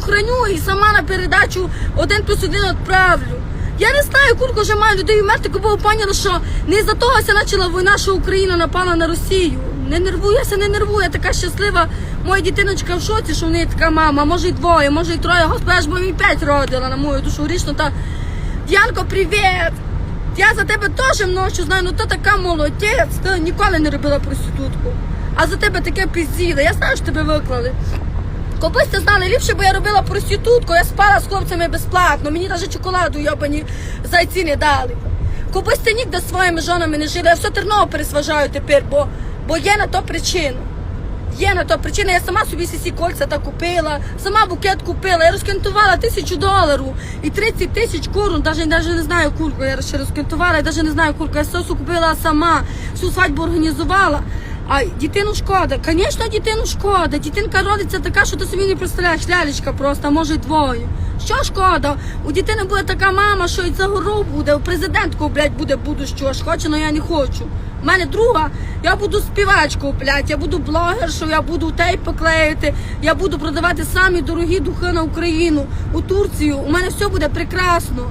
храню і сама на передачу один плюс один відправлю. Я не знаю, курко вже маю людей вмерти, бо поняла, що не за того ся почала війна, що Україна напала на Росію. Не нервуюся, не нервую, я така щаслива. Моя дитиночка в шоці, що в неї така мама, може й двоє, може й троє. Господи, аж бо мій п'ять родила на мою душу грішну. Та Діанко, привіт! Я за тебе теж множу знаю, ну ти така молодець, ти ніколи не робила проститутку. А за тебе таке пізділе. Я знаю, що тебе виклали. Колись ти знали, ліпше бо я робила проститутку, я спала з хлопцями безплатно, мені навіть чоколаду йобані зайці не дали. Колись ти ніде своїми жонами не жили, я все Тернопіль пересважаю тепер, бо, бо є на то причина. Є на то причина, я сама собі сісі кольця та купила, сама букет купила, я розкентувала тисячу доларів і 30 тисяч корун, навіть, навіть не знаю курку, я ще розкентувала, я навіть не знаю курку, я сосу купила сама, всю свадьбу організувала. А дитину шкода, звісно, дитину шкода. Дитинка родиться така, що ти собі не представляєш, лялечка просто, може двоє. Що шкода? У дитини буде така мама, що і за гору буде, у президентку, блядь, буде будущого, ж хоче, але я не хочу. У мене друга, я буду співачкою, блядь, я буду блогершою, я буду тейпи клеїти, я буду продавати самі дорогі духи на Україну, у Турцію. У мене все буде прекрасно.